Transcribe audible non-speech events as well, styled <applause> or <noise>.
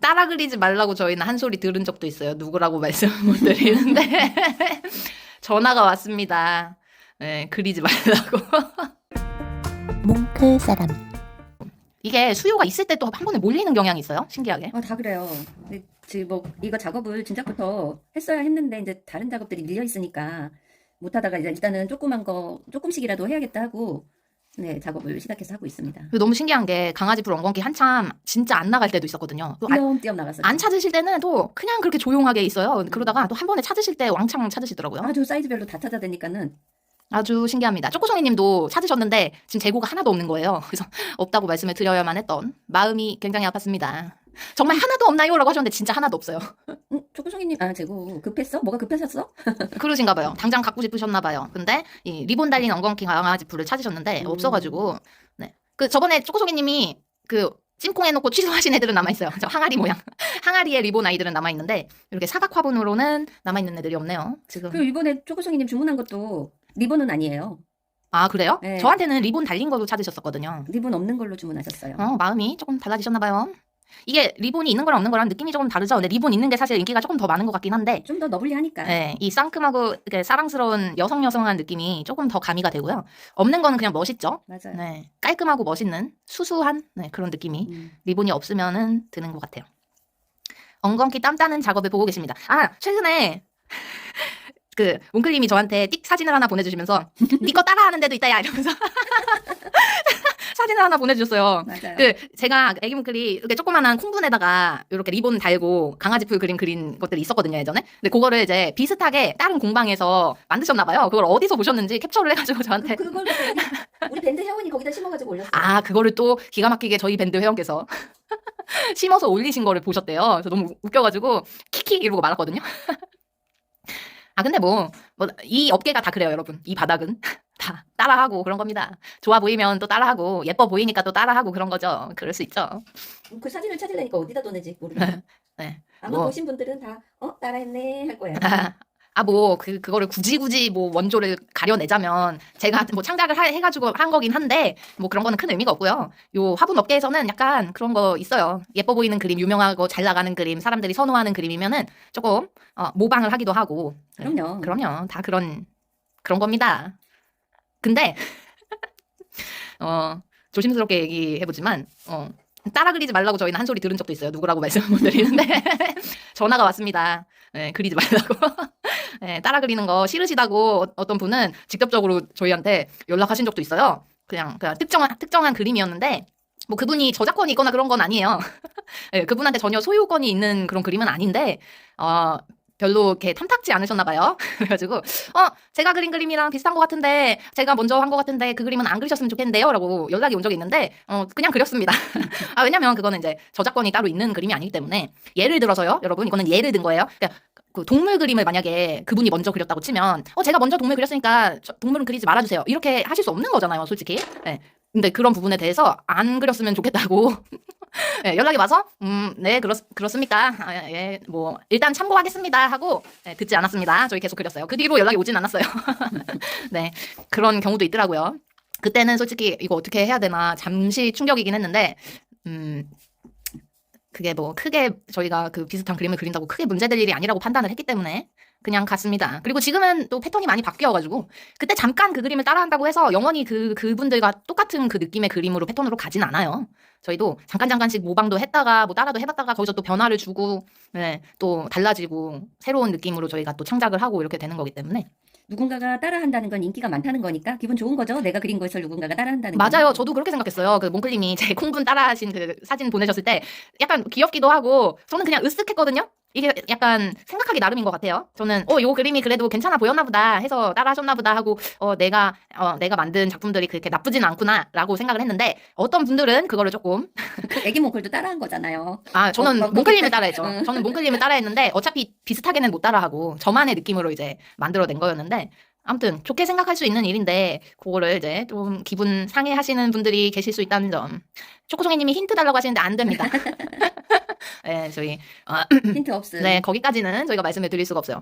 따라 그리지 말라고 저희는 한 소리 들은 적도 있어요. 누구라고 <laughs> 말씀 못 드리는데 <laughs> 전화가 왔습니다. 네, 그리지 말라고. <laughs> 몽크 사람 이게 수요가 있을 때 또 한 번에 몰리는 경향이 있어요. 신기하게. 어, 다 그래요. 근데 지금 뭐 이거 작업을 진작부터 했어야 했는데 이제 다른 작업들이 밀려 있으니까 못 하다가 이제 일단은 조그만 거 조금씩이라도 해야겠다 하고 네, 작업을 시작해서 하고 있습니다. 너무 신기한 게 강아지 풀 엉겅퀴 한참 진짜 안 나갈 때도 있었거든요. 또 안, 띄엄띄엄 나갔어요. 안 찾으실 때는 또 그냥 그렇게 조용하게 있어요. 그러다가 또 한 번에 찾으실 때 왕창 찾으시더라고요. 아주 사이즈별로 다 찾아대니까는 아주 신기합니다. 초코송이 님도 찾으셨는데 지금 재고가 하나도 없는 거예요. <laughs> 그래서 없다고 말씀을 드려야만 했던 마음이 굉장히 아팠습니다. 정말 하나도 없나요? 라고 하셨는데 진짜 하나도 없어요. <laughs> 음, 초코송이님 아 재고 급했어? 뭐가 급하셨어? <laughs> 그러신가 봐요. 당장 갖고 싶으셨나 봐요. 근데 이 리본 달린 엉겅퀴 강아지 풀을 찾으셨는데 음. 없어가지고 네. 그 저번에 초코송이 님이 그 찜콩 해놓고 취소하신 애들은 남아있어요. 저 항아리 모양. <laughs> 항아리의 리본 아이들은 남아있는데 이렇게 사각 화분으로는 남아있는 애들이 없네요. 지금. 그리고 이번에 초코송이님 주문한 것도 리본은 아니에요. 아 그래요? 네. 저한테는 리본 달린 거로 찾으셨었거든요. 리본 없는 걸로 주문하셨어요. 어, 마음이 조금 달라지셨나 봐요. 이게 리본이 있는 거랑 없는 거랑 느낌이 조금 다르죠. 근데 리본 있는 게 사실 인기가 조금 더 많은 것 같긴 한데, 좀 더 너블리하니까. 네, 이 상큼하고 이렇게 사랑스러운 여성 여성한 느낌이 조금 더 가미가 되고요. 없는 거는 그냥 멋있죠. 맞아요. 네, 깔끔하고 멋있는 수수한 네, 그런 느낌이 음. 리본이 없으면은 드는 것 같아요. 엉겅퀴 땀 따는 작업을 보고 계십니다. 아 최근에 <laughs> 그 몽클님이 저한테 띡 사진을 하나 보내주시면서 <laughs> 니 거 따라하는 데도 있다야 이러면서 <laughs> 사진을 하나 보내주셨어요. 맞아요. 그 제가 애기 몽클이 이렇게 조그만한 콩분에다가 이렇게 리본 달고 강아지 풀 그림 그린 것들이 있었거든요 예전에. 근데 그거를 이제 비슷하게 다른 공방에서 만드셨나 봐요. 그걸 어디서 보셨는지 capture를 해가지고 저한테 그, 그걸 <laughs> 우리, 밴드 회원이 거기다 심어가지고 올렸어요. 아, 그거를 또 기가 막히게 저희 밴드 회원께서 <laughs> 심어서 올리신 거를 보셨대요. 그래서 너무 웃겨가지고 키키 이러고 말았거든요. <laughs> 아, 근데 뭐, 뭐, 이 업계가 다 그래요, 여러분. 이 바닥은. 다 <laughs> 따라하고 그런 겁니다. 좋아 보이면 또 따라하고, 예뻐 보이니까 또 따라하고 그런 거죠. 그럴 수 있죠. 그 사진을 찾으려니까 어디다 둬내지 모르겠어요. 네. 아마 뭐. 보신 분들은 다 어 따라했네 할 거예요. <laughs> 아, 뭐, 그, 그거를 굳이 굳이 뭐 원조를 가려내자면 제가 뭐 창작을 하- 해가지고 한 거긴 한데 뭐 그런 거는 큰 의미가 없고요. 요 화분 업계에서는 약간 그런 거 있어요. 예뻐 보이는 그림, 유명하고 잘 나가는 그림, 사람들이 선호하는 그림이면은 조금 어, 모방을 하기도 하고. 네, 그럼요. 그럼요. 다 그런, 그런 겁니다. 근데, <laughs> 어, 조심스럽게 얘기해보지만, 어, 따라 그리지 말라고 저희는 한 소리 들은 적도 있어요. 누구라고 <laughs> 말씀을 못 드리는데. <laughs> 전화가 왔습니다. 네, 그리지 말라고. 네, 따라 그리는 거 싫으시다고 어- 어떤 분은 직접적으로 저희한테 연락하신 적도 있어요. 그냥, 그냥 특정한, 특정한 그림이었는데, 뭐 그분이 저작권이 있거나 그런 건 아니에요. 네, 그분한테 전혀 소유권이 있는 그런 그림은 아닌데, 어, 별로 이렇게 탐탁지 않으셨나 봐요. <laughs> 그래가지고, 어, 제가 그린 그림이랑 비슷한 것 같은데, 제가 먼저 한 것 같은데, 그 그림은 안 그리셨으면 좋겠는데요? 라고 연락이 온 적이 있는데, 어, 그냥 그렸습니다. <laughs> 아, 왜냐면 그거는 이제 저작권이 따로 있는 그림이 아니기 때문에, 예를 들어서요, 여러분, 이거는 예를 든 거예요. 그러니까 그 동물 그림을 만약에 그분이 먼저 그렸다고 치면, 어, 제가 먼저 동물 그렸으니까 저- 동물은 그리지 말아주세요. 이렇게 하실 수 없는 거잖아요, 솔직히. 네. 근데 그런 부분에 대해서 안 그렸으면 좋겠다고 <laughs> 예, 연락이 와서 음, 네, 그렇, 그렇습니까? 아, 예, 뭐 일단 참고하겠습니다 하고 예, 듣지 않았습니다. 저희 계속 그렸어요. 그 뒤로 연락이 오진 않았어요. <laughs> 네, 그런 경우도 있더라고요. 그때는 솔직히 이거 어떻게 해야 되나 잠시 충격이긴 했는데 음, 그게 뭐 크게 저희가 그 비슷한 그림을 그린다고 크게 문제될 일이 아니라고 판단을 했기 때문에 그냥 갔습니다. 그리고 지금은 또 패턴이 많이 바뀌어가지고 그때 잠깐 그 그림을 따라한다고 해서 영원히 그 그분들과 똑같은 그 느낌의 그림으로 패턴으로 가진 않아요. 저희도 잠깐 잠깐씩 모방도 했다가 뭐 따라도 해봤다가 거기서 또 변화를 주고 네, 또 달라지고 새로운 느낌으로 저희가 또 창작을 하고 이렇게 되는 거기 때문에 누군가가 따라한다는 건 인기가 많다는 거니까 기분 좋은 거죠. 내가 그린 것을 누군가가 따라한다는 건. 맞아요. 저도 그렇게 생각했어요. 그 몽클님이 제 <laughs> 콩분 따라하신 그 사진 보내셨을 때 약간 귀엽기도 하고 저는 그냥 으쓱했거든요. 이게 약간 생각하기 나름인 것 같아요. 저는 어, 요 그림이 그래도 괜찮아 보였나 보다 해서 따라 하셨나 보다 하고 어, 내가 어, 내가 만든 작품들이 그렇게 나쁘진 않구나라고 생각을 했는데 어떤 분들은 그거를 조금 그 애기 몽클도 따라한 거잖아요. 아, 저는 어, 뭐, 몽클님을 따라했죠. 응. 저는 몽클님을 따라했는데 어차피 비슷하게는 못 따라하고 저만의 느낌으로 이제 만들어낸 거였는데 아무튼 좋게 생각할 수 있는 일인데 그거를 이제 좀 기분 상해하시는 분들이 계실 수 있다는 점. 초코송이님이 힌트 달라고 하시는데 안 됩니다. <laughs> 네, 저희 어, 힌트 없음. 네 거기까지는 저희가 말씀을 드릴 수가 없어요.